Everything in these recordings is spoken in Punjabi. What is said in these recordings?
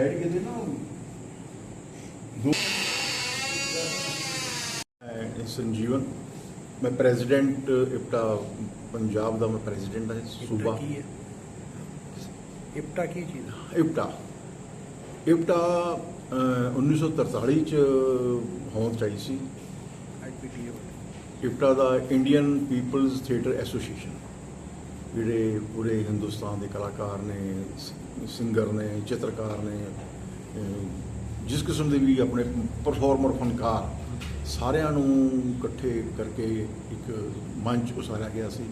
ਬੈਠ ਕੇ ਦੇ ਨਾ ਦੋ ਸੰਜੀਵਨ ਮੈਂ ਪ੍ਰੈਜ਼ੀਡੈਂਟ ਇਪਟਾ ਪੰਜਾਬ ਦਾ ਮੈਂ ਪ੍ਰੈਜ਼ੀਡੈਂਟ ਹਾਂ ਸੂਬਾ। ਕੀ ਹੈ? ਇਪਟਾ ਕੀ ਚੀਜ਼? ਇਪਟਾ। ਇਪਟਾ ਅਹ, 1943 ਚ ਹੋਂਦ ਚਾਹੀ ਸੀ। ਇਪਟਾ ਦਾ ਇੰਡੀਅਨ ਪੀਪਲਜ਼ ਥੀਏਟਰ ਐਸੋਸੀਏਸ਼ਨ ਜਿਹੜੇ ਪੂਰੇ ਹਿੰਦੁਸਤਾਨ ਦੇ ਕਲਾਕਾਰ ਨੇ ਸਿੰਗਰ ਨੇ ਚਿੱਤਰਕਾਰ ਨੇ ਜਿਸ ਕਿਸਮ ਦੇ ਵੀ ਆਪਣੇ ਪਰਫਾਰਮਰ ਫਨਕਾਰ ਸਾਰਿਆਂ ਨੂੰ ਇਕੱਠੇ ਕਰਕੇ ਇੱਕ ਮੰਚ ਉਸਾਰਿਆ ਗਿਆ ਸੀ।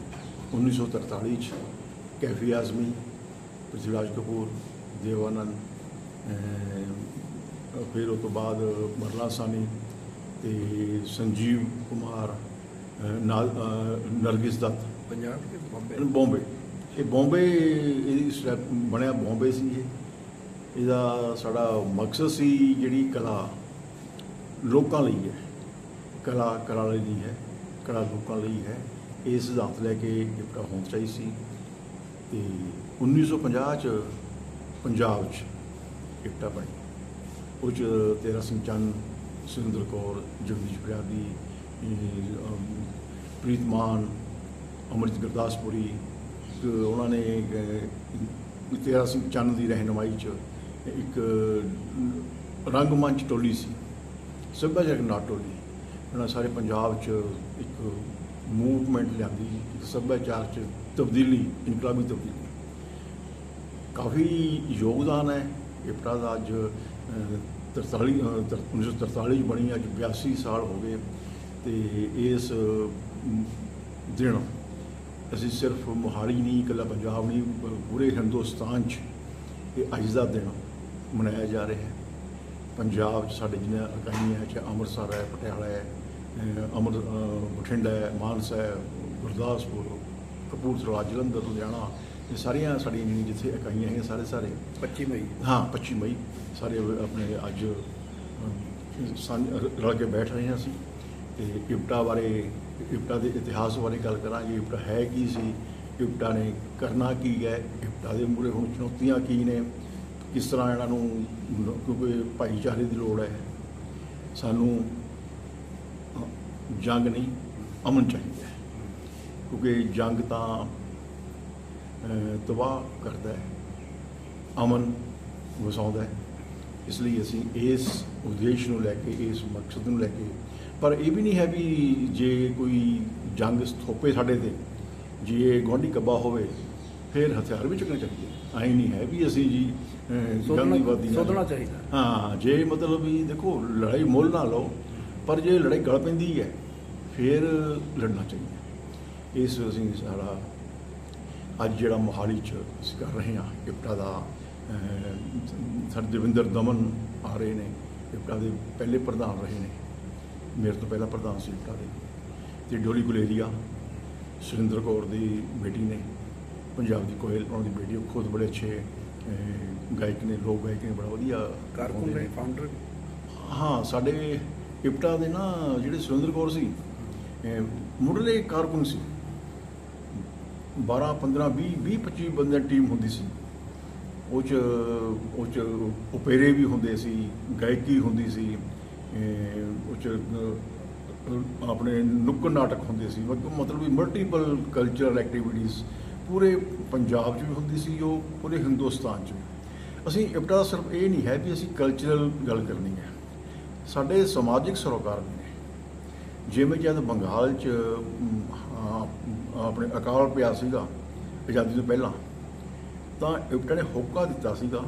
1943 ਚ ਕੈਫੀ ਆਜ਼ਮੀ ਪ੍ਰਿਥਵੀਰਾਜ ਕਪੂਰ ਦੇਵਾਨੰਦ ਫਿਰ ਉਹ ਤੋਂ ਬਾਅਦ ਮਰਲਾ ਸਾਨੀ ਤੇ ਸੰਜੀਵ ਕੁਮਾਰ ਨਾਲ ਨਰਗਿਸ ਦੱਤ। ਪੰਜਾਬ ਬੰਬੇ? ਬੰਬੇ। ਇਹ ਬੰਬੇ ਇਹਦੀ ਸਟੈਪ ਬਣਿਆ ਬੰਬੇ ਸੀ ਇਹ। ਇਹਦਾ ਸਾਡਾ ਮਕਸਦ ਸੀ ਜਿਹੜੀ ਕਲਾ ਲੋਕਾਂ ਲਈ ਹੈ। ਕਲਾ ਕਲਾ ਲਈ ਹੈ ਕਲਾ ਲੋਕਾਂ ਲਈ ਹੈ। ਇਹ ਸਿਧਾਂਤ ਲੈ ਕੇ ਇਪਟਾ ਹੋਂਦ ਚਾਹੀ ਸੀ। ਤੇ 1950 ਚ ਪੰਜਾਬ ਚ ਇਪਟਾ ਬਣੀ। ਉਹ 'ਚ ਤੇਰਾ ਸਿੰਘ ਚੰਦ ਸੁਰਿੰਦਰ ਕੌਰ ਜਗਦੀਸ਼ ਪਿਆਰੀ ਇਹ, ਪ੍ਰੀਤ ਮਾਨ ਅਮਰਿਤ ਗੁਰਦਾਸਪੁਰੀ ਉਹਨਾਂ ਨੇ ਅਹ, ਤੇਰਾ ਸਿੰਘ ਚੰਦ ਦੀ ਰਹਿਨਮਾਈ 'ਚ ਇੱਕ ਰੰਗਮੰਚ ਟੋਲੀ ਸੀ ਸੱਭਿਆਚਾਰਕ ਨਾਟ ਟੋਲੀ। ਉਹਨਾਂ ਸਾਰੇ ਪੰਜਾਬ 'ਚ ਇੱਕ ਮੂਵਮੈਂਟ ਲਿਆਂਦੀ ਇੱਕ ਸੱਭਿਆਚਾਰ 'ਚ ਤਬਦੀਲੀ ਇਨਕਲਾਬੀ ਤਬਦੀਲੀ। ਕਾਫੀ ਯੋਗਦਾਨ ਹੈ ਇਪਟਾ ਦਾ ਅੱਜ ਅਹ, 43 ਅਹ, ਤਰ- 1943 ਚ ਬਣੀ ਅੱਜ 82 ਸਾਲ ਹੋ ਗਏ ਤੇ ਇਸ ਦਿਨ ਅਸੀਂ ਸਿਰਫ ਮੋਹਾਲੀ ਨਹੀਂ ਇਕੱਲਾ ਪੰਜਾਬ ਨਹੀਂ ਪੂਰੇ ਹਿੰਦੁਸਤਾਨ 'ਚ ਇਹ ਅੱਜ ਦਾ ਦਿਨ ਮਨਾਇਆ ਜਾ ਰਿਹਾ ਹੈ। ਪੰਜਾਬ 'ਚ ਸਾਡੇ ਜਿੰਨੀਆਂ ਇਕਾਈਆਂ ਚ ਅੰਮ੍ਰਿਤਸਰ ਹੈ ਪਟਿਆਲਾ ਹੈ ਅਹ, ਬਠਿੰਡਾ ਹੈ ਮਾਨਸਾ ਹੈ ਗੁਰਦਾਸਪੁਰ ਕਪੂਰਥਲਾ ਜਲੰਧਰ ਲੁਧਿਆਣਾ ਇਹ ਸਾਰੀਆਂ ਸਾਡੀਆਂ ਜਿਹੜੀਆਂ ਜਿੱਥੇ ਇਕਾਈਆਂ ਹੈਗੀਆਂ ਸਾਰੇ ਸਾਰੇ 25 ਮਈ। ਹਾਂ 25 ਮਈ ਸਾਰੇ ਆਪਣੇ ਅੱਜ ਰਲ ਕੇ ਬੈਠ ਰਹੇ ਹਾਂ ਅਸੀਂ। ਤੇ ਇਪਟਾ ਬਾਰੇ, ਇਪਟਾ ਦੇ ਇਤਿਹਾਸ ਬਾਰੇ ਗੱਲ ਕਰਾਂਗੇ ਇਪਟਾ ਹੈ ਕੀ ਸੀ? ਇਪਟਾ ਨੇ ਕਰਨਾ ਕੀ ਹੈ? ਇਪਟਾ ਦੇ ਮੂਰੇ ਹੁਣ ਚੁਣੌਤੀਆਂ ਕੀ ਨੇ? ਕਿਸ ਤਰ੍ਹਾਂ ਇਹਨਾਂ ਨੂੰ ਕਿਉਂਕਿ ਭਾਈਚਾਰੇ ਦੀ ਲੋੜ ਹੈ। ਸਾਨੂੰ ਜੰਗ ਨਹੀਂ, ਅਮਨ ਚਾਹੀਦਾ ਹੈ। ਕਿਉਂਕਿ ਜੰਗ ਤਾਂ ਤਬਾਹ ਕਰਦਾ ਹੈ। ਅਮਨ ਵਸਾਉਂਦਾ ਹੈ। ਇਸ ਲਈ ਅਸੀਂ ਇਸ ਉਦੇਸ਼ ਨੂੰ ਲੈ ਕੇ, ਇਸ ਮਕਸਦ ਨੂੰ ਲੈ ਕੇ ਪਰ ਇਹ ਵੀ ਨਹੀਂ ਹੈ ਵੀ ਜੇ ਕੋਈ ਜੰਗ ਥੋਪੇ ਸਾਡੇ ਤੇ ਜੇ ਗੁਆਂਢੀ ਕੱਬਾ ਹੋਵੇ ਫਿਰ ਹਥਿਆਰ ਵੀ ਚੁੱਕਣੇ ਚਾਹੀਦੇ ਐਂ ਨਹੀਂ ਹੈ ਵੀ ਅਸੀਂ ਜੀ ਗਾਂਧੀਵਾਦੀ ਸੋਧਣਾ ਚਾਹੀਦਾ। ਹਾਂ ਜੇ ਮਤਲਬ ਵੀ ਦੇਖੋ ਲੜਾਈ ਮੁੱਲ ਨਾ ਲਓ ਪਰ ਜੇ ਲੜਾਈ ਗਲ ਪੈਂਦੀ ਹੈ ਫਿਰ ਲੜਨਾ ਚਾਹੀਦਾ ਇਸ ਅਸੀਂ ਸਾਰਾ ਅੱਜ ਜਿਹੜਾ ਮੋਹਾਲੀ ਚ ਅਸੀਂ ਕਰ ਰਹੇ ਹਾਂ ਇਪਟਾ ਦਾ ਸਰ ਦਵਿੰਦਰ ਦਮਨ ਆ ਰਹੇ ਨੇ ਇਪਟਾ ਦੇ ਪਹਿਲੇ ਪ੍ਰਧਾਨ ਰਹੇ ਨੇ। ਮੇਰੇ ਤੋਂ ਪਹਿਲਾਂ ਪ੍ਰਧਾਨ ਸੀ ਇਪਟਾ ਦੇ ਤੇ ਡੋਲੀ ਗੁਲੇਰੀਆ ਸੁਰਿੰਦਰ ਕੌਰ ਦੀ ਬੇਟੀ ਨੇ ਪੰਜਾਬ ਦੀ ਕੋਇਲ ਉਹਨਾਂ ਦੀ ਬੇਟੀ ਉਹ ਖੁਦ ਬੜੇ ਅੱਛੇ ਗਾਇਕ ਨੇ ਲੋਕ ਗਾਇਕ ਨੇ ਬੜਾ ਵਧੀਆ ਕਾਰਕੁਨ ਨੇ। ਫਾਊਂਡਰ ਹਾਂ ਸਾਡੇ ਇਪਟਾ ਦੇ ਨਾ ਜਿਹੜੇ ਸੁਰਿੰਦਰ ਕੌਰ ਸੀ ਮੁੱਢਲੇ ਕਾਰਕੁਨ ਸੀ। 12 15 20 20 25 ਬੰਦਿਆਂ ਦੀ ਟੀਮ ਹੁੰਦੀ ਸੀ। ਉਹ ਚ ਉਹ ਚ ਉਪੇਰੇ ਵੀ ਹੁੰਦੇ ਸੀ ਗਾਇਕੀ ਹੁੰਦੀ ਸੀ। ਅਹ ਉਹ ਚ ਆਪਣੇ ਨੁੱਕੜ ਨਾਟਕ ਹੁੰਦੇ ਸੀ। ਮਤਲਬ ਵੀ ਮਲਟੀਪਲ ਕਲਚਰਲ ਐਕਟੀਵਿਟੀਜ਼ ਪੂਰੇ ਪੰਜਾਬ 'ਚ ਵੀ ਹੁੰਦੀ ਸੀ, ਉਹ ਪੂਰੇ ਹਿੰਦੁਸਤਾਨ 'ਚ ਵੀ। ਅਸੀਂ ਇਪਟਾ ਦਾ ਸਿਰਫ ਇਹ ਨਹੀਂ ਹੈ ਵੀ ਅਸੀਂ ਕਲਚਰਲ ਗੱਲ ਕਰਨੀ ਹੈ। ਸਾਡੇ ਸਮਾਜਿਕ ਸਰੋਕਾਰ ਨੇ। ਜਿਵੇਂ ਜਦ ਬੰਗਾਲ 'ਚ ਆਪਣੇ ਅਕਾਲ ਪਿਆ ਸੀਗਾ, ਆਜ਼ਾਦੀ ਤੋਂ ਪਹਿਲਾਂ, ਤਾਂ ਇਪਟਾ ਨੇ ਹੋਕਾ ਦਿੱਤਾ ਸੀਗਾ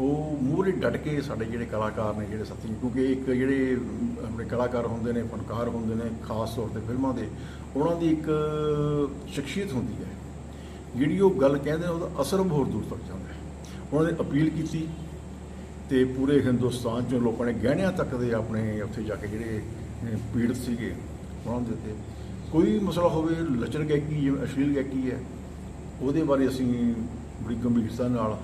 ਉਹ ਮੂਹਰੇ ਡਟ ਕੇ ਸਾਡੇ ਜਿਹੜੇ ਕਲਾਕਾਰ ਨੇ, ਜਿਹੜੇ ਸੱਚੀ ਕਿਉਂਕਿ ਇੱਕ ਜਿਹੜੇ ਆਪਣੇ ਕਲਾਕਾਰ ਹੁੰਦੇ ਨੇ, ਫਨਕਾਰ ਹੁੰਦੇ ਨੇ, ਖਾਸ ਤੌਰ ਤੇ ਫਿਲਮਾਂ ਦੇ, ਉਹਨਾਂ ਦੀ ਇੱਕ ਸ਼ਖਸੀਅਤ ਹੁੰਦੀ ਹੈ। ਜਿਹੜੀ ਉਹ ਗੱਲ ਕਹਿੰਦੇ ਨੇ, ਉਹਦਾ ਅਸਰ ਬਹੁਤ ਦੂਰ ਤੱਕ ਜਾਂਦਾ ਹੈ। ਉਹਨਾਂ ਨੇ ਅਪੀਲ ਕੀਤੀ ਤੇ ਪੂਰੇ ਹਿੰਦੁਸਤਾਨ ਚੋਂ ਲੋਕਾਂ ਨੇ ਗਹਿਣਿਆਂ ਤੱਕ ਦੇ ਆਪਣੇ ਉੱਥੇ ਜਾ ਕੇ ਜਿਹੜੇ ਪੀੜਤ ਸੀਗੇ, ਉਹਨਾਂ ਦੇ ਉੱਤੇ। ਕੋਈ ਮਸਲਾ ਹੋਵੇ ਲਚਰ ਗੈਕੀ ਜਿਵੇਂ ਅਸ਼ਲੀਲ ਗੈਕੀ ਹੈ, ਉਹਦੇ ਬਾਰੇ ਅਸੀਂ ਬੜੀ ਗੰਭੀਰਤਾ ਨਾਲ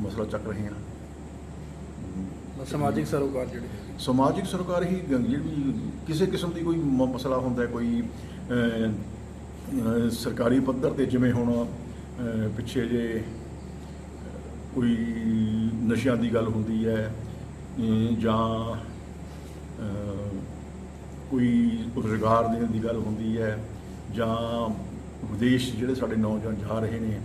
ਮਸਲਾ ਚੱਕ ਰਹੇ ਹਾਂ ਸਮਾਜਿਕ ਸਰੋਕਾਰ ਜਿਹੜੇ। ਸਮਾਜਿਕ ਸਰਕਾਰ ਹੀ ਜਿਹੜੀ ਕਿਸੇ ਕਿਸਮ ਦੀ ਕੋਈ ਮਸਲਾ ਹੁੰਦਾ ਕੋਈ ਸਰਕਾਰੀ ਪੱਧਰ ਤੇ ਜਿਵੇਂ ਹੁਣ ਪਿੱਛੇ ਜੇ ਕੋਈ ਨਸ਼ਿਆਂ ਦੀ ਗੱਲ ਹੁੰਦੀ ਹੈ ਜਾਂ ਕੋਈ ਰੁਜ਼ਗਾਰ ਦੇਣ ਦੀ ਗੱਲ ਹੁੰਦੀ ਹੈ ਜਾਂ ਵਿਦੇਸ਼ ਜਿਹੜੇ ਸਾਡੇ ਨੌਜਵਾਨ ਜਾ ਰਹੇ ਨੇ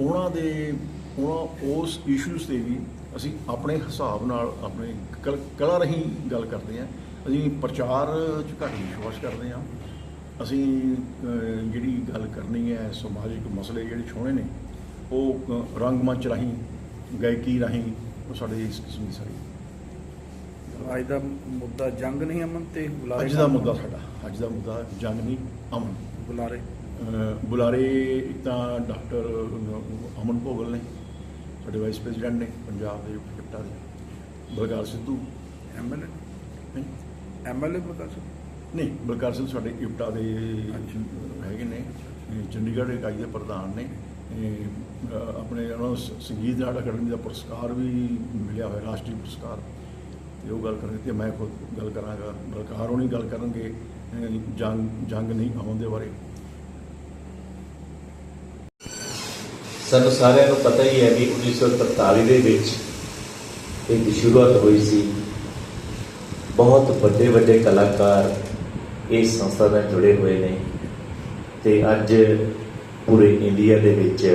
ਉਹਨਾਂ ਦੇ ਉਹਨਾਂ ਉਸ ਇਸ਼ੂਜ਼ ਤੇ ਵੀ ਅਸੀਂ ਆਪਣੇ ਹਿਸਾਬ ਨਾਲ ਆਪਣੇ ਕਲ- ਰਹੀ ਗੱਲ ਕਰਦੇ ਹਾਂ। ਅਸੀਂ ਪ੍ਰਚਾਰ ਚ ਘੱਟ ਵਿਸ਼ਵਾਸ ਕਰਦੇ ਹਾਂ। ਅਸੀਂ ਜਿਹੜੀ ਗੱਲ ਕਰਨੀ ਹੈ ਸਮਾਜਿਕ ਮਸਲੇ ਜਿਹੜੇ ਛੋਹਣੇ ਨੇ ਉਹ ਅਹ, ਰੰਗਮੰਚ ਰਾਹੀਂ ਗਾਇਕੀ ਰਾਹੀਂ ਉਹ ਸਾਡੇ ਇਸ ਕਿਸਮ ਦੀ ਸਾਰੀ। ਅੱਜ ਦਾ ਮੁੱਦਾ ਜੰਗ ਨਹੀਂ ਅਮਨ ਤੇ ਬੁਲਾਰੇ ਅੱਜ ਦਾ ਮੁੱਦਾ ਸਾਡਾ। ਅੱਜ ਦਾ ਮੁੱਦਾ ਜੰਗ ਨਹੀਂ ਅਮਨ। ਬੁਲਾਰੇ। ਬੁਲਾਰੇ ਇੱਕ ਤਾਂ ਡਾਕਟਰ ਅਮਨ ਭੋਗਲ ਨੇ। ਸਾਡੇ ਵਾਈਸ ਪ੍ਰੈਜ਼ੀਡੈਂਟ ਨੇ ਪੰਜਾਬ ਦੇ ਕੈਪਟਨ ਦੇ ਬਲਕਾਰ ਸਿੱਧੂ। ਐਮਐਲਏ? ਐਮਐਲਏ ਬਲਕਾਰ ਸਿੰਘ ਨਹੀਂ ਬਲਕਾਰ ਸਿੰਘ ਸਾਡੇ ਇਪਟਾ ਦੇ ਹੈਗੇ ਨੇ। ਚੰਡੀਗੜ੍ਹ ਇਕਾਈ ਦੇ ਪ੍ਰਧਾਨ ਨੇ। ਆਪਣੇ ਉਹਨਾਂ ਨੂੰ ਸੰਗੀਤ ਨਾਟਕ ਅਕੈਡਮੀ ਦਾ ਪੁਰਸਕਾਰ ਵੀ ਮਿਲਿਆ ਹੋਇਆ ਰਾਸ਼ਟਰੀ ਪੁਰਸਕਾਰ। ਤੇ ਉਹ ਗੱਲ ਕਰਨੀ ਤੇ ਮੈਂ ਖੁਦ ਗੱਲ ਕਰਾਂਗਾ। ਬਲਕਾਰ ਹੋਣੀ ਗੱਲ ਕਰਨਗੇ ਜੰਗ ਜੰਗ ਨਹੀਂ ਆਉਣ ਦੇ ਬਾਰੇ। ਸਾਨੂੰ ਸਾਰਿਆਂ ਨੂੰ ਪਤਾ ਹੀ ਹੈ ਕਿ 1943 ਦੇ ਵਿੱਚ ਇੱਕ ਸ਼ੁਰੂਆਤ ਹੋਈ ਸੀ। ਬਹੁਤ ਵੱਡੇ ਵੱਡੇ ਕਲਾਕਾਰ ਇਸ ਸੰਸਥਾ ਨਾਲ ਜੁੜੇ ਹੋਏ ਨੇ ਤੇ ਅੱਜ ਪੂਰੇ ਇੰਡੀਆ ਦੇ ਵਿੱਚ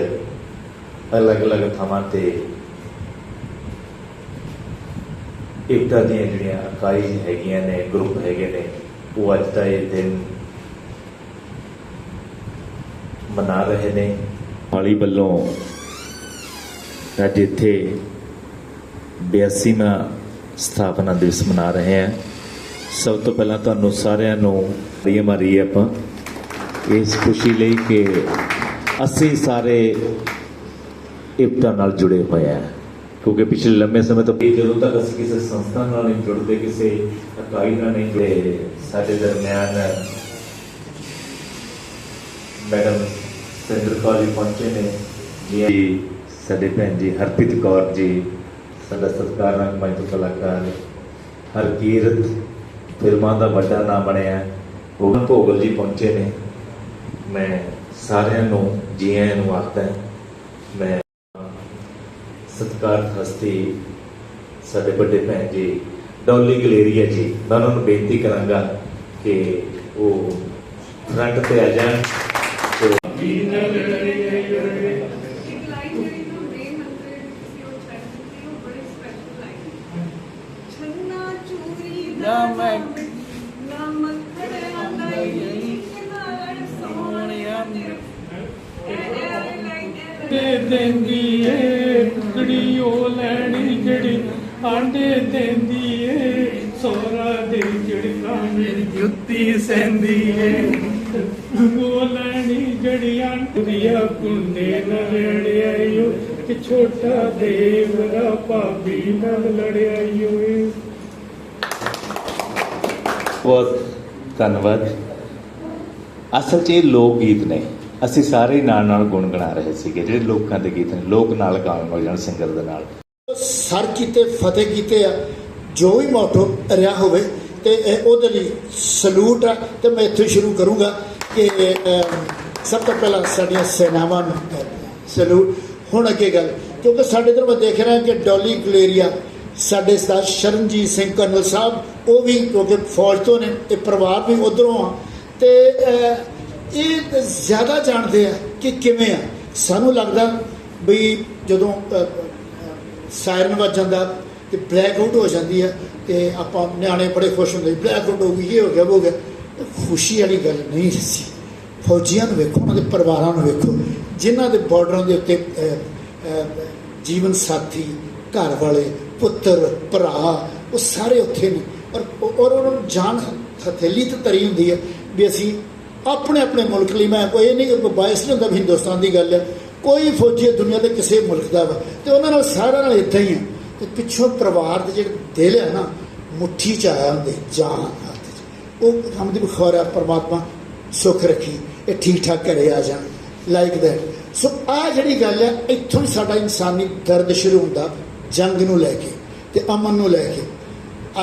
ਅਲੱਗ-ਅਲੱਗ ਥਾਵਾਂ ਤੇ ਇਕਤਾ ਦੀਆਂ ਜਿਹੜੀਆਂ ਇਕਾਈ ਹੈਗੀਆਂ ਨੇ, ਗਰੁੱਪ ਹੈਗੇ ਨੇ, ਉਹ ਅੱਜ ਦਾ ਇਹ ਦਿਨ ਮਨਾ ਰਹੇ ਨੇ। ਮਾਲੀ ਵੱਲੋਂ ਅੱਜ ਇੱਥੇ 82ਵਾਂ ਸਥਾਪਨਾ ਦਿਵਸ ਮਨਾ ਰਹੇ ਹਾਂ। ਸਭ ਤੋਂ ਪਹਿਲਾਂ ਤੁਹਾਨੂੰ ਸਾਰਿਆਂ ਨੂੰ ਬੜੀ ਮਾਰੀ ਆਪਾਂ ਇਸ ਖੁਸ਼ੀ ਲਈ ਕਿ ਅਸੀਂ ਸਾਰੇ ਇਪਤਾ ਨਾਲ ਜੁੜੇ ਹੋਏ ਹਾਂ। ਕਿਉਂਕਿ ਪਿਛਲੇ ਲੰਮੇ ਸਮੇਂ ਤੋਂ ਜਦੋਂ ਤੱਕ ਅਸੀਂ ਕਿਸੇ ਸੰਸਥਾ ਨਾਲ ਨਹੀਂ ਜੁੜਦੇ, ਕਿਸੇ ਇਕਾਈ ਨਾਲ ਨਹੀਂ ਜੁੜੇ, ਸਾਡੇ ਦਰਮਿਆਨ ਮੈਡਮ ਸਿੰਦਰ ਕੌਰ ਜੀ ਪਹੁੰਚੇ ਨੇ। ਜੀ ਸਾਡੇ ਭੈਣ ਜੀ ਹਰਪ੍ਰੀਤ ਕੌਰ ਜੀ, ਸਾਡਾ ਸਤਿਕਾਰਯੋਗ ਮੰਚ ਕਲਾਕਾਰ ਹਰਕੀਰਤ ਫਿਲਮਾਂ ਦਾ ਵੱਡਾ ਨਾਮ ਬਣਿਆ। ਉਹ ਭੋਗਲ ਜੀ ਪਹੁੰਚੇ ਨੇ। ਮੈਂ ਸਾਰਿਆਂ ਨੂੰ ਜੀ ਆਇਆਂ ਨੂੰ ਆਖਦਾ ਮੈਂ ਸਤਿਕਾਰ ਹਸਤੀ ਸਾਡੇ ਵੱਡੇ ਭੈਣ ਜੀ, ਡੌਲੀ ਗਲੇਰੀਆ ਜੀ, ਮੈਂ ਉਹਨਾਂ ਨੂੰ ਬੇਨਤੀ ਕਰਾਂਗਾ ਕਿ ਉਹ ਫਰੰਟ ਤੇ ਆ ਜਾਣ। ਤੇ ਦਿੰਦੀ ਏ ਕੁੜੀ ਉਹ ਲੈਣੀ ਜਿਹੜੀ ਆਂਡੇ ਦਿੰਦੀ ਏ ਸੋਰਾ ਦੇ ਜਿਹੜੀ ਮੇਰੀ ਜੁੱਤੀ ਸੈਂਦੀ ਏ ਉਹ ਲੈਣੀ ਜਿਹੜੀ ਆਂਟਰੀਆ ਕੁੰਡੇ ਨਾਲ ਲੜਿਆਈਓ ਕਿ ਛੋਟਾ ਦੇਵਰਾ ਭਾਬੀ ਨਾਲ ਲੜਿਆਈਓ ਬਹੁਤ ਧੰਨਵਾਦ। ਅਸਲ 'ਚ ਇਹ ਲੋਕ ਗੀਤ ਨੇ। ਅਸੀਂ ਸਾਰੇ ਨਾਲ ਨਾਲ ਗੁੰਗਣਾ ਰਹੇ ਸੀਗੇ ਜਿਹੜੇ ਲੋਕਾਂ ਦੇ ਗੀਤ ਨੇ ਲੋਕ ਨਾਲ ਗਾਉਣ ਵਾਲੇ ਜਾਣ ਸਿੰਗਰ ਦੇ ਨਾਲ। ਸਰ ਕੀਤੇ ਫਤਿਹ ਕੀਤੇ ਆ ਜੋ ਵੀ ਮੋਟੋ ਰਿਹਾ ਹੋਵੇ ਤੇ ਇਹ ਉਹਦੇ ਲਈ ਸਲੂਟ ਆ ਤੇ ਮੈਂ ਇੱਥੇ ਸ਼ੁਰੂ ਕਰੂੰਗਾ। ਕਿ ਸਭ ਤੋਂ ਪਹਿਲਾਂ ਸਾਡੀਆਂ ਸੈਨਾਵਾਂ ਨੂੰ ਸਲੂਟ। ਹੁਣ ਅੱਗੇ ਗੱਲ, ਕਿਉਂਕਿ ਸਾਡੇ ਇਧਰ ਮੈਂ ਦੇਖ ਰਿਹਾ ਕਿ ਡੋਲੀ ਗਲੇਰੀਆ ਸਾਡੇ ਸਰਦਾਰ ਸ਼ਰਨਜੀਤ ਸਿੰਘ ਕਰਨਲ ਸਾਹਿਬ, ਉਹ ਵੀ ਕਿਉਂਕਿ ਫੌਜ ਤੋਂ ਨੇ, ਤੇ ਪਰਿਵਾਰ ਵੀ ਉਧਰੋਂ ਆ। ਤੇ ਇਹ ਜ਼ਿਆਦਾ ਜਾਣਦੇ ਆ ਕਿ ਕਿਵੇਂ ਆ। ਸਾਨੂੰ ਲੱਗਦਾ ਵੀ ਜਦੋਂ ਸਾਇਰਨ ਵੱਜ ਜਾਂਦਾ ਤੇ ਬਲੈਕ ਆਊਟ ਹੋ ਜਾਂਦੀ ਹੈ ਤੇ ਆਪਾਂ ਨਿਆਣੇ ਬੜੇ ਖੁਸ਼ ਹੁੰਦੇ, ਬਲੈਕ ਆਊਟ ਹੋ ਗਈ, ਇਹ ਹੋ ਗਿਆ, ਉਹ ਹੋ ਗਿਆ। ਖੁਸ਼ੀ ਵਾਲੀ ਗੱਲ ਨਹੀਂ ਸੀ। ਫੌਜੀਆਂ ਨੂੰ ਵੇਖੋ, ਉਹਨਾਂ ਦੇ ਪਰਿਵਾਰਾਂ ਨੂੰ ਵੇਖੋ, ਜਿਨ੍ਹਾਂ ਦੇ ਬਾਰਡਰਾਂ ਦੇ ਉੱਤੇ ਜੀਵਨ ਸਾਥੀ, ਘਰ ਵਾਲੇ, ਪੁੱਤਰ, ਭਰਾ, ਉਹ ਸਾਰੇ ਉੱਥੇ ਨੇ। ਔਰ ਔਰ ਉਹਨਾਂ ਨੂੰ ਜਾਨ ਹਥੇਲੀ ਤੇ ਤਰੀ ਹੁੰਦੀ ਹੈ ਵੀ ਅਸੀਂ ਆਪਣੇ ਆਪਣੇ ਮੁਲਕ ਲਈ, ਮੈਂ ਕੋਈ ਇਹ ਨਹੀਂ ਬਾਇਸ ਨਹੀਂ ਹੁੰਦਾ ਵੀ ਹਿੰਦੁਸਤਾਨ ਦੀ ਗੱਲ ਹੈ ਕੋਈ ਫੌਜੀ ਦੁਨੀਆ ਦੇ ਕਿਸੇ ਮੁਲਕ ਦਾ ਵਾ। ਤੇ ਉਹਨਾਂ ਨਾਲ ਸਾਰਿਆਂ ਨਾਲ ਇਦਾਂ ਹੀ ਆ। ਤੇ ਪਿੱਛੋਂ ਪਰਿਵਾਰ ਦੇ ਜਿਹੜੇ ਦਿਲ ਆ ਨਾ, ਮੁੱਠੀ ਚ ਆਇਆ ਹੁੰਦੇ, ਜਾਨ ਉਹ ਕੰਮ ਦੀ ਬਖੌਰ ਆ ਪਰਮਾਤਮਾ ਸੁੱਖ ਰੱਖੀ, ਇਹ ਠੀਕ ਠਾਕ ਘਰੇ ਆ ਜਾਣ ਲਾਈਕ ਦੈਟ ਸੋ ਆ ਜਿਹੜੀ ਗੱਲ ਹੈ, ਇੱਥੋਂ ਹੀ ਸਾਡਾ ਇਨਸਾਨੀ ਦਰਦ ਸ਼ੁਰੂ ਹੁੰਦਾ, ਜੰਗ ਨੂੰ ਲੈ ਕੇ ਤੇ ਅਮਨ ਨੂੰ ਲੈ ਕੇ।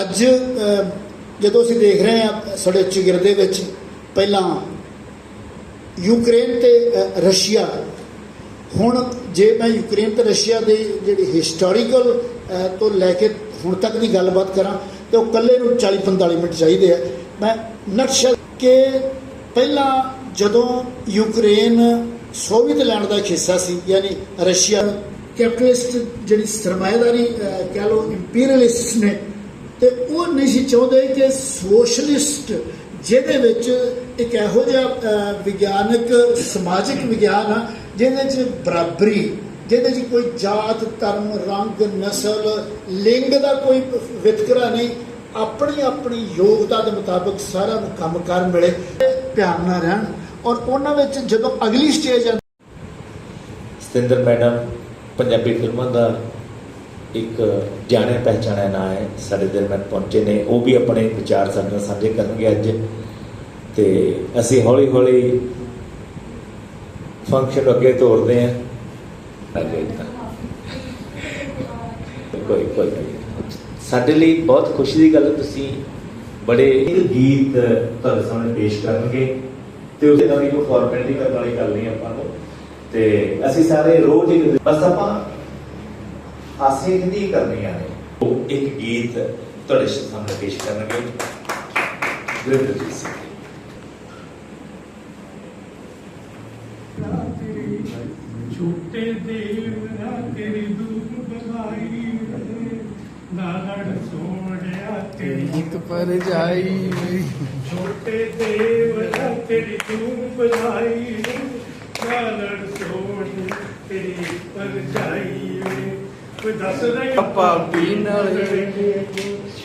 ਅੱਜ ਜਦੋਂ ਅਸੀਂ ਦੇਖ ਰਹੇ ਹਾਂ, ਸਾਡੇ ਚਿਗਰਦੇ ਵਿੱਚ ਪਹਿਲਾਂ ਯੂਕਰੇਨ ਤੇ ਰਸ਼ੀਆ। ਹੁਣ ਜੇ ਮੈਂ ਯੂਕਰੇਨ ਤੇ ਰਸ਼ੀਆ ਦੇ ਜਿਹੜੀ ਹਿਸਟੋਰੀਕਲ ਤੋਂ ਲੈ ਕੇ ਹੁਣ ਤੱਕ ਦੀ ਗੱਲਬਾਤ ਕਰਾਂ, ਤੇ ਉਹ ਇਕੱਲੇ ਨੂੰ 40 45 ਮਿੰਟ ਚਾਹੀਦੇ ਆ। ਮੈਂ ਨਕਸ਼ਾ ਕਿ ਪਹਿਲਾਂ ਜਦੋਂ ਯੂਕਰੇਨ ਸੋਵੀਅਤ ਲੈਂਡ ਦਾ ਇੱਕ ਹਿੱਸਾ ਸੀ ਯਾਨੀ ਰਸ਼ੀਆ ਕੈਪੀਟਲਿਸਟ ਜਿਹੜੀ ਸਰਮਾਇਦਾਰੀ ਅਹ, ਕਹਿ ਲਓ ਇੰਪੀਰੀਅਲਿਸਟ ਨੇ ਤੇ ਉਹ ਨਹੀਂ ਸੀ ਚਾਹੁੰਦੇ ਕਿ ਸੋਸ਼ਲਿਸਟ ਜਿਹਦੇ ਵਿੱਚ ਇੱਕ ਇਹੋ ਜਿਹਾ ਵਿਗਿਆਨਕ ਸਮਾਜਿਕ ਵਿਗਿਆਨ ਆ ਜਿਹਦੇ 'ਚ ਬਰਾਬਰੀ ਜਿਹਦੇ 'ਚ ਕੋਈ ਜਾਤ ਧਰਮ ਰੰਗ ਨਸਲ ਲਿੰਗ ਦਾ ਕੋਈ ਵਿਤਕਰਾ ਨਹੀਂ ਆਪਣੀ ਆਪਣੀ ਯੋਗਤਾ ਦੇ ਮੁਤਾਬਕ ਸਾਰਿਆਂ ਨੂੰ ਕੰਮ ਕਰ ਮਿਲੇ ਧਿਆਨ ਨਾਲ ਰਹਿਣ ਔਰ ਉਹਨਾਂ ਵਿੱਚ ਜਦੋਂ ਅਗਲੀ ਸਟੇਜ ਆ ਸਤਿੰਦਰ ਮੈਡਮ ਪੰਜਾਬੀ ਫਿਲਮਾਂ ਦਾ ਇੱਕ ਜਾਣਿਆ ਪਹਿਚਾਣਿਆ ਨਾਂ ਹੈ ਸਾਡੇ ਦਰਮਿਆਨ ਪਹੁੰਚੇ ਨੇ ਉਹ ਵੀ ਆਪਣੇ ਵਿਚਾਰ ਸਾਡੇ ਨਾਲ ਸਾਂਝੇ ਕਰਨਗੇ ਅੱਜ ਤੇ ਅਸੀਂ ਹੌਲੀ ਹੌਲੀ ਫੰਕਸ਼ਨ ਅੱਗੇ ਤੋਰਦੇ ਹਾਂ ਅੱਗੇ ਤਾਂ ਕੋਈ ਕੋਈ ਨਹੀਂ। ਸਾਡੇ ਲਈ ਬਹੁਤ ਖੁਸ਼ੀ ਦੀ ਗੱਲ ਹੈ ਤੁਸੀਂ ਬੜੇ ਗੀਤ ਤੁਹਾਡੇ ਸਾਹਮਣੇ ਪੇਸ਼ ਕਰਨਗੇ ਤੇ ਉਹਦੇ ਨਾਲ ਇੱਕ ਫਾਰਮੈਲਿਟੀ ਕਰਨ ਵਾਲੀ ਗੱਲ ਨਹੀਂ ਆਪਾਂ ਨੂੰ। ਤੇ ਅਸੀਂ ਸਾਰੇ ਰੋਜ਼ ਇੱਕ ਬਸ ਆਪਾਂ ਹਾਸੇ ਹਿੰਦੀ ਕਰਨੀਆਂ ਨੇ ਉਹ ਇੱਕ ਗੀਤ ਤੁਹਾਡੇ ਸਾਹਮਣੇ ਪੇਸ਼ ਕਰਨਗੇ। ਸਿੰਘ ਛੋਟੇ ਦੇਵ ਨਾ ਤੇਰੀ ਦੂਰ ਬਲਾਈ ਤੇਰੀ ਇੱਕ ਪਰ ਜਾਈ ਛੋਟੇ ਦੇਵ ਨਾ ਤੇਰੀ ਦੂਰ ਬਲਾਈ ਨਾਲੜ ਸੋੜ ਤੇਰੀ ਪਰ ਜਾਈ ਕੋਈ ਦੱਸ ਰਹੀ ਪਾਪੀ ਨਾਲ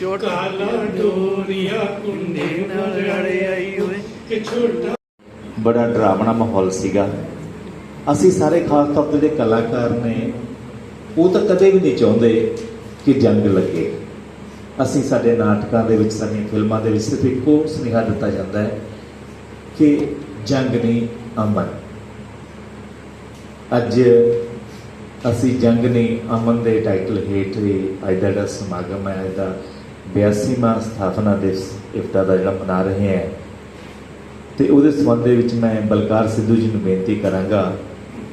ਛੋਟਾ ਡੋਰੀਆ ਕੁੰਡੇ ਨਾਲ ਆਈ ਓਏ। ਕਿ ਛੋਟਾ ਬੜਾ ਡਰਾਵਣਾ ਮਾਹੌਲ ਸੀਗਾ। ਅਸੀਂ ਸਾਰੇ ਖਾਸ ਤੌਰ ਤੇ ਜਿਹੜੇ ਕਲਾਕਾਰ ਨੇ ਉਹ ਤਾਂ ਕਦੇ ਵੀ ਨਹੀਂ ਚਾਹੁੰਦੇ ਕਿ ਜੰਗ ਲੱਗੇ। ਅਸੀਂ ਸਾਡੇ ਨਾਟਕਾਂ ਦੇ ਵਿੱਚ, ਸਾਡੀਆਂ ਫਿਲਮਾਂ ਦੇ ਵਿੱਚ ਸਿਰਫ ਇੱਕੋ ਸੁਨੇਹਾ ਦਿੱਤਾ ਜਾਂਦਾ ਹੈ ਕਿ ਜੰਗ ਨਹੀਂ ਅਮਨ। ਅੱਜ ਅਸੀਂ ਜੰਗ ਨਹੀਂ ਅਮਨ ਦੇ ਟਾਈਟਲ ਹੇਠ ਹੀ ਅੱਜ ਦਾ ਜਿਹੜਾ ਸਮਾਗਮ ਹੈ, ਅੱਜ ਦਾ 82ਵਾਂ ਸਥਾਪਨਾ ਦਿਵਸ, ਇਫਤਾ ਦਾ ਜਿਹੜਾ ਮਨਾ ਰਹੇ ਹਾਂ। ਤੇ ਉਹਦੇ ਸੰਬੰਧ ਦੇ ਵਿੱਚ ਮੈਂ ਬਲਕਾਰ ਸਿੱਧੂ ਜੀ ਨੂੰ ਬੇਨਤੀ ਕਰਾਂਗਾ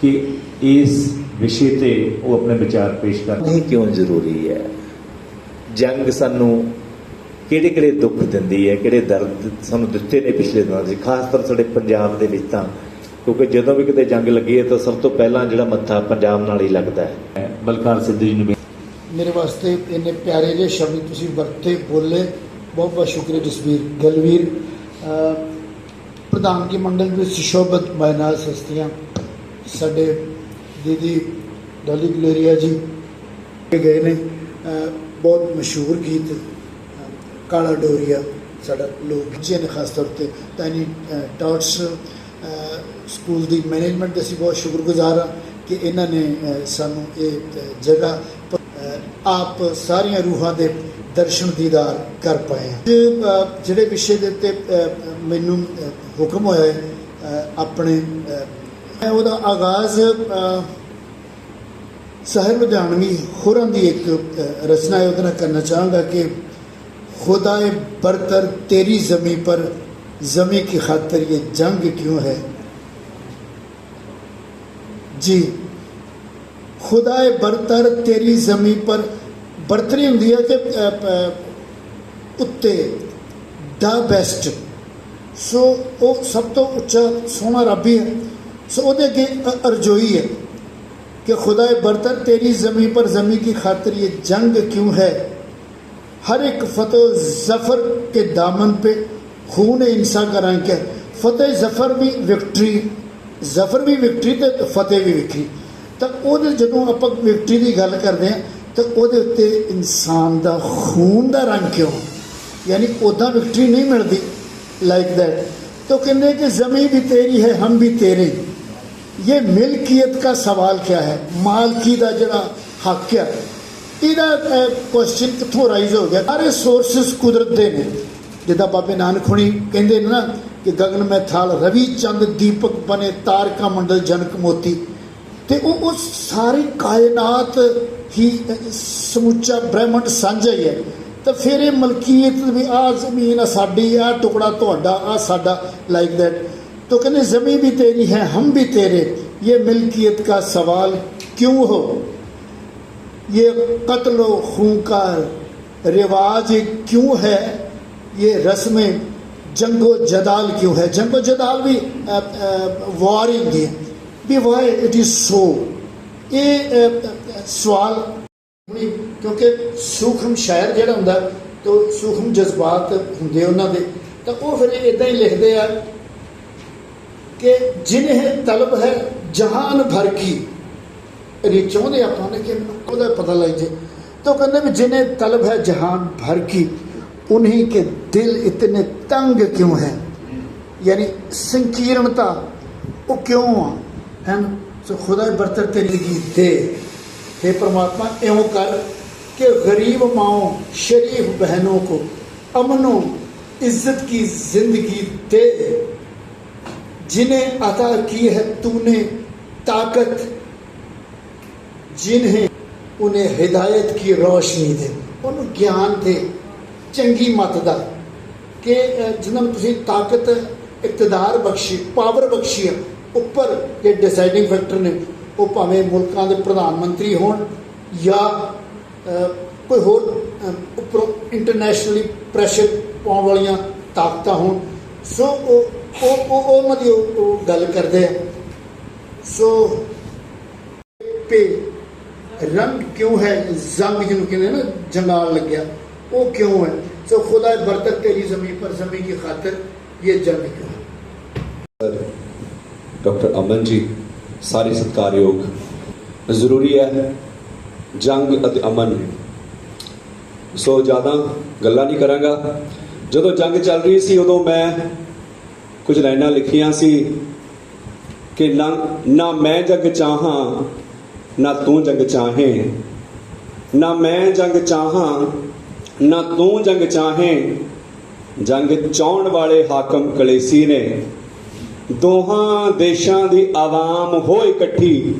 ਕਿ ਇਸ ਵਿਸ਼ੇ ਤੇ ਉਹ ਆਪਣੇ ਵਿਚਾਰ ਪੇਸ਼ ਕਰਨ ਇਹ ਕਿਉਂ ਜ਼ਰੂਰੀ ਹੈ? ਜੰਗ ਸਾਨੂੰ ਕਿਹੜੇ ਕਿਹੜੇ ਦੁੱਖ ਦਿੰਦੀ ਹੈ ਕਿਹੜੇ ਦਰਦ ਸਾਨੂੰ ਦਿੱਤੇ ਨੇ ਪਿਛਲੇ ਦਿਨਾਂ 'ਚ ਖਾਸ ਤੌਰ ਸਾਡੇ ਪੰਜਾਬ ਦੇ ਵਿੱਚ ਤਾਂ। ਕਿਉਂਕਿ ਜਦੋਂ ਵੀ ਕਿਤੇ ਜੰਗ ਲੱਗੀ ਹੈ ਤਾਂ ਸਭ ਤੋਂ ਪਹਿਲਾਂ ਜਿਹੜਾ ਮੱਥਾ ਪੰਜਾਬ ਨਾਲ ਹੀ ਲੱਗਦਾ ਹੈ। ਬਲਕਾਰ ਸਿੱਧੂ ਜੀ ਨੂੰ ਮੇਰੇ ਵਾਸਤੇ ਇੰਨੇ ਪਿਆਰੇ ਜਿਹੇ ਸ਼ਬਦ ਤੁਸੀਂ ਵਰਤੇ ਬੋਲੇ ਬਹੁਤ ਬਹੁਤ ਸ਼ੁਕਰੀਆ ਜਸਵੀਰ ਗਲਵੀਰ। ਅਹ ਪ੍ਰਧਾਨਗੀ ਮੰਡਲ ਵਿੱਚ ਸੁਸ਼ੋਭਿਤ ਮਾਇਨਾਸ ਹਸਤੀਆਂ ਸਾਡੇ ਦੀਦੀ, ਡੋਲੀ ਗਲੇਰੀਆ ਜੀ ਗਏ ਨੇ। ਬਹੁਤ ਮਸ਼ਹੂਰ ਗੀਤ ਕਾਲਾ ਡੋਰੀਆ, ਸਾਡਾ ਲੋਕ ਜੀ ਨੇ ਖਾਸ ਤੌਰ ਤੇ, ਤਾਨੀ ਟਾਟਸ ਸਕੂਲ ਦੀ ਮੈਨੇਜਮੈਂਟ ਦੇ ਅਸੀਂ ਬਹੁਤ ਸ਼ੁਕਰਗੁਜ਼ਾਰ ਹਾਂ ਕਿ ਇਹਨਾਂ ਨੇ ਸਾਨੂੰ ਇਹ ਜਗ੍ਹਾ ਆਪ ਸਾਰੀਆਂ ਰੂਹਾਂ ਦੇ ਦਰਸ਼ਨ ਦੀਦਾਰ ਕਰ ਪਾਏ ਹਾਂ। ਜਿਹੜੇ ਵਿਸ਼ੇ ਦੇ ਉੱਤੇ ਮੈਨੂੰ ਹੁਕਮ ਹੋਇਆ ਹੈ ਆਪਣੇ ਉਹਦਾ ਆਗਾਜ਼ ਸਹਿਰ ਵਿਧਾਨਵੀ ਖੁਰਮ ਦੀ ਇੱਕ ਰਚਨਾ ਹੈ, ਉਹਦਾ ਕਰਨਾ ਚਾਹਾਂਗਾ ਕਿ ਖੁਦਾਏ ਬਰਤਰ ਤੇਰੀ ਜ਼ਮੀਂ ਪਰ ਜ਼ਮੀਂ ਕੀ ਖਾਤਰ ਇਹ ਜੰਗ ਕਿਉਂ ਹੈ? ਜੀ, ਖੁਦਾਏ ਬਰਤਰ ਤੇਰੀ ਜ਼ਮੀਂ ਪਰ, ਬਰਤਰੀ ਹੁੰਦੀ ਹੈ ਕਿ ਉੱਤੇ, ਦਾ ਬੈਸਟ। ਸੋ ਉਹ ਸਭ ਤੋਂ ਉੱਚਾ ਸੋਹਣਾ ਰੱਬ ਹੀ ਹੈ। سعودے کی ارجوئی ہے کہ خدا برتن تیری زمین پر زمین کی خاطر یہ جنگ کیوں ہے؟ ہر ایک فتح و ظفر کے دامن پہ خون انسان کا رنگ ہے۔ فتح ظفر بھی وکٹری، ظفر بھی وکٹری تو فتح بھی وکٹری ਤਾਂ ਉਹਦੇ ਜਦੋਂ ਆਪਾਂ ਵਿਕਟਰੀ ਦੀ ਗੱਲ ਕਰਦੇ ਆ ਤਾਂ ਉਹਦੇ انسان ਇਨਸਾਨ خون ਖੂਨ رنگ کیوں؟ ਕਿਉਂ ਯਾਨੀ ਉਹਦਾ ਵਿਕਟਰੀ ਨਹੀਂ ਮਿਲਦੀ ਲਾਈਕ ਦੈਟ ਤਾਂ ਕਹਿੰਦੇ ਕਿ ਜ਼ਮੀਨ ਵੀ ਤੇਰੀ ਹੈ ਹਮ ਵੀ ਤੇਰੇ ਇਹ ਮਿਲਕੀਅਤ ਦਾ ਸਵਾਲ ਕਿਆ ਹੈ ਮਾਲਕੀ ਦਾ ਜਿਹੜਾ ਹੱਕ ਹੈ ਇਹਦਾ ਕੁਐਸਚਨ ਕਿੱਥੋਂ ਰਾਈਜ਼ ਹੋ ਗਿਆ ਸਾਰੇ ਸੋਰਸਸ ਕੁਦਰਤ ਦੇ ਨੇ ਜਿੱਦਾਂ ਬਾਬੇ ਨਾਨਕ ਹੁਣੀ ਕਹਿੰਦੇ ਨੇ ਨਾ ਕਿ ਗਗਨ ਮੈਂ ਥਾਲ ਰਵੀ ਚੰਦ ਦੀਪਕ ਬਨੇ ਤਾਰਕਾ ਮੰਡਲ ਜਨਕ ਮੋਤੀ ਤੇ ਉਹ ਉਸ ਸਾਰੀ ਕਾਇਨਾਤ ਹੀ ਸਮੁੱਚਾ ਬ੍ਰਹਿਮੰਡ ਸਾਂਝਾ ਹੀ ਹੈ ਤਾਂ ਫਿਰ ਇਹ ਮਲਕੀਅਤ ਵੀ ਆ ਜ਼ਮੀਨ ਆ ਸਾਡੀ ਆ ਟੁਕੜਾ ਤੁਹਾਡਾ ਆ ਸਾਡਾ ਲਾਈਕ ਦੈਟ तो कहने जमी भी तेरी है हम भी तेरे ये मिल्कियत का सवाल क्यों हो ये कत्ल खून का रिवाज क्यों है ये रस्में जंगो जदाल क्यों है जंगो जदाल भी वारिंग है भी वाई इट इज सो ये अ, अ, सवाल ਨਹੀਂ, ਕਿਉਂਕਿ ਸੂਖਮ ਸ਼ਾਇਰ ਜਿਹੜਾ ਹੁੰਦਾ ਤਾਂ ਸੂਖਮ ਜਜ਼ਬਾਤ ਹੁੰਦੇ ਉਹਨਾਂ ਦੇ ਤਾਂ ਉਹ ਫਿਰ ਇਦਾਂ ਹੀ ਲਿਖਦੇ ਆ ਕਿ ਜਿਨ੍हें ਤਲਬ ਹੈ ਜਹਾਨ ਭਰ ਕੀ ਇਹ ਚਾਹੁੰਦੇ ਆਪਾਂ ਨੇ ਕਿ ਮੈਨੂੰ ਕੋਦਾ ਪਤਾ ਲੱਗ ਜੇ ਤਾਂ ਕਹਿੰਦੇ ਵੀ ਜਿਨ੍हें ਤਲਬ ਹੈ ਜਹਾਨ ਭਰ ਕੀ उन्हीं के दिल इतने तंग क्यों हैं यानी संकीर्णता वो क्यों है ना सो खुदा बरतर तेरी दे हे परमात्मा एवं कर कि गरीब माओ शरीफ बहनों को अमनो इज्जत की जिंदगी दे جنہیں عطا کی ہے تو نے طاقت، جنہیں انہیں ہدایت کی روشنی دے۔ ان گیان دے۔ چنگی متدار کے جی طاقت، اقتدار بخشی پاور بخشی ہے۔ اوپر یہ ڈسائڈنگ فیکٹر نے، وہ پا ملک پردھان منتری ہون یا کوئی ہوٹر نیشنلی پرشر پان والیاں طاقت ہو سو ਉਹ ਉਹ ਉਹਨਾਂ ਦੀ ਉਹ ਗੱਲ ਕਰਦੇ ਆ। رنگ کیوں ہے زنگ جن کے نا جنگال لگ گیا وہ کیوں ہے سو خدا برتک تیری زمین پر زمین کی خاطر یہ جنگ کیوں ہے ڈاکٹر امن جی سارے ستکار یوگ ضروری ہے جنگ ਅਤੇ امن سو ਜ਼ਿਆਦਾ گلا ਨਹੀਂ ਕਰਾਂਗਾ। ਜਦੋਂ جنگ چل رہی سی ادو میں ਕੁਝ ਲਾਈਨਾਂ ਲਿਖੀਆਂ ਸੀ ਕਿ ਨਾ ਮੈਂ ਜੰਗ ਚਾਹਾਂ, ਨਾ ਤੂੰ ਜੰਗ ਚਾਹੇ। ਨਾ ਮੈਂ ਜੰਗ ਚਾਹਾਂ, ਨਾ ਤੂੰ ਜੰਗ ਚਾਹੇ। ਜੰਗ ਚਾਉਣ ਵਾਲੇ ਹਾਕਮ ਕਲੇਸੀ ਨੇ। ਦੋਹਾਂ ਦੇਸ਼ਾਂ ਦੀ ਆਵਾਮ ਹੋ ਇਕੱਠੀ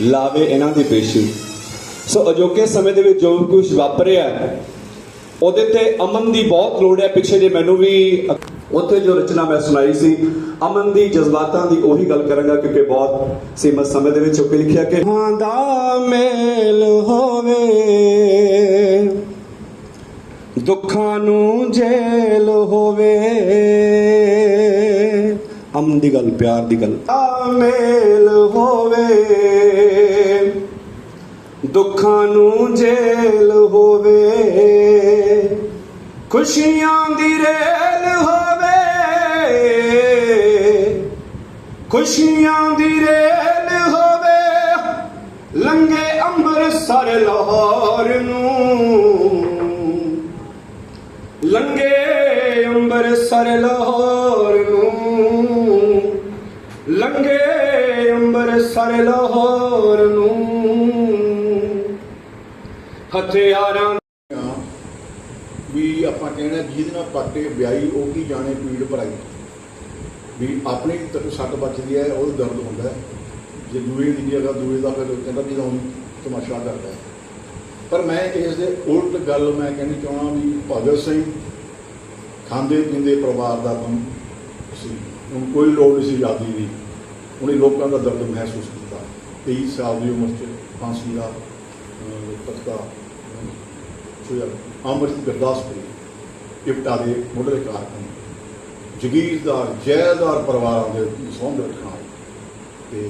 ਲਾਵੇ ਇਹਨਾਂ ਦੀ ਪੇਸ਼ੀ। ਸੋ ਅਜੋਕੇ ਸਮੇਂ ਦੇ ਵਿੱਚ ਜੋ ਕੁਝ ਵਾਪਰਿਆ, ਉਹਦੇ ਤੇ ਅਮਨ ਦੀ ਬਹੁਤ ਲੋੜ ਹੈ। ਪਿੱਛੇ ਜੇ ਮੈਨੂੰ ਵੀ ਉੱਥੇ ਜੋ ਰਚਨਾ ਮੈਂ ਸੁਣਾਈ ਸੀ, ਅਮਨ ਦੀ ਜਜ਼ਬਾਤਾਂ ਦੀ ਉਹੀ ਗੱਲ ਕਰਾਂਗਾ, ਕਿਉਂਕਿ ਬਹੁਤ ਸੀਮਤ ਸਮੇਂ ਦੇ ਵਿੱਚ ਉਹ ਲਿਖਿਆ ਕਿ ਦਾ ਮੇਲ ਹੋਵੇ, ਦੁੱਖਾਂ ਨੂੰ ਜੇਲ ਹੋਵੇ। ਅਮਨ ਦੀ ਗੱਲ, ਪਿਆਰ ਦੀ ਗੱਲ। ਆ ਮੇਲ ਹੋਵੇ, ਦੁੱਖਾਂ ਨੂੰ ਜੇਲ ਹੋਵੇ। ਖੁਸ਼ੀਆਂ ਦੀ ਰੇਲ ਹੋਵੇ। ਖੁਸ਼ੀਆਂ ਦੀ ਰੇਲ ਹੋਵੇ ਲੰਗੇ ਅੰਮ੍ਰਿਤਸਰ ਲਾਹੌਰ ਨੂੰ। ਲੰਗੇ ਅੰਮ੍ਰਿਤਸਰ ਲਾਹੌਰ ਨੂੰ। ਲੰਗੇ ਅੰਮ੍ਰਿਤਸਰ ਲਾਹੌਰ ਨੂੰ। ਹਥਿਆਰਾਂ ਵੀ ਆਪਾਂ ਕਹਿਣਾ ਜਿਹਦੇ ਨਾਲ ਪਾਟੇ ਵਿਆਹੀ ਉਹ ਕੀ ਜਾਣੇ ਪੀੜ ਭਰਾਈ। ਵੀ ਆਪਣੀ ਤੱਕ ਸੱਟ ਵੱਜਦੀ ਹੈ ਉਹ ਦਰਦ ਹੁੰਦਾ ਜੇ ਦੂਏ ਦੀ ਜਗ੍ਹਾ ਦੂਏ ਦਾ ਫਿਰ ਕਹਿੰਦਾ ਵੀ ਹੁਣ ਤਮਾਸ਼ਾ ਕਰਦਾ ਪਰ ਮੈਂ ਇਸ ਦੇ ਉਲਟ ਗੱਲ ਮੈਂ ਕਹਿਣੀ ਚਾਹਣਾ ਵੀ ਭਗਤ ਸਿੰਘ ਖਾਂਦੇ ਪੀਂਦੇ ਪਰਿਵਾਰ ਦਾ ਕੰਮ ਸੀ। ਹੁਣ ਕੋਈ ਲੋੜ ਨਹੀਂ ਸੀ ਆਜ਼ਾਦੀ ਦੀ। ਉਹਨੇ ਲੋਕਾਂ ਦਾ ਦਰਦ ਮਹਿਸੂਸ ਕੀਤਾ। 23 ਸਾਲ ਦੀ ਉਮਰ 'ਚ ਫਾਂਸੀ ਦਾ ਅਹ, ਪਤਕਾ ਹੋਇਆ। ਅੰਮ੍ਰਿਤ ਗੁਰਦਾਸਪੁਰ ਇਪਟਾ ਦੇ ਮੁੱਢਲੇ ਕਾਰਕਨ ਜਗੀਰਦਾਰ ਜੈਦਾਰ ਪਰਿਵਾਰਾਂ ਦੇ ਸੌਂਦ ਰੱਖਣਾ ਤੇ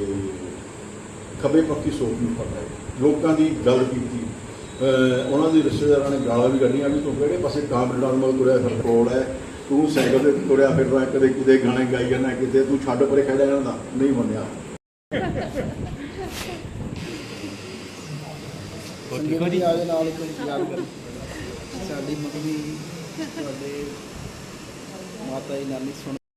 ਖੱਬੇ ਪੱਕੀ ਸੋਚ ਨੂੰ ਪਤਾ ਹੈ ਲੋਕਾਂ ਦੀ ਗੱਲ ਕੀਤੀ। ਉਹਨਾਂ ਦੇ ਰਿਸ਼ਤੇਦਾਰਾਂ ਨੇ ਗਾਲਾਂ ਵੀ ਕੱਢੀਆਂ ਵੀ ਤੂੰ ਕਿਹੜੇ ਪਾਸੇ ਕਾਮਰੇਡਾਂ ਮਗਰ ਤੁਰਿਆ ਫਿਰ ਕੋਲ ਹੈ? ਤੂੰ ਸਾਈਕਲ ਤੇ ਤੁਰਿਆ ਫਿਰਦਾ ਕਦੇ ਕਿਤੇ ਗਾਣੇ ਗਾਈ ਜਾਂਦਾ ਕਿਤੇ ਤੂੰ ਛੱਡ ਪਰੇ ਖੜਾ ਜਾਂਦਾ ਨਹੀਂ ਮੰਨਿਆ। ਸੰਗਤ ਆ ਦੇ ਨਾਲ ਕੋਈ ਯਾਦ ਕਰ ਸਾਡੀ ਮੰਮੀ ਤੁਹਾਡੇ ਮਾਤਾ ਜੀ ਨਾਨੀ ਸੁਣ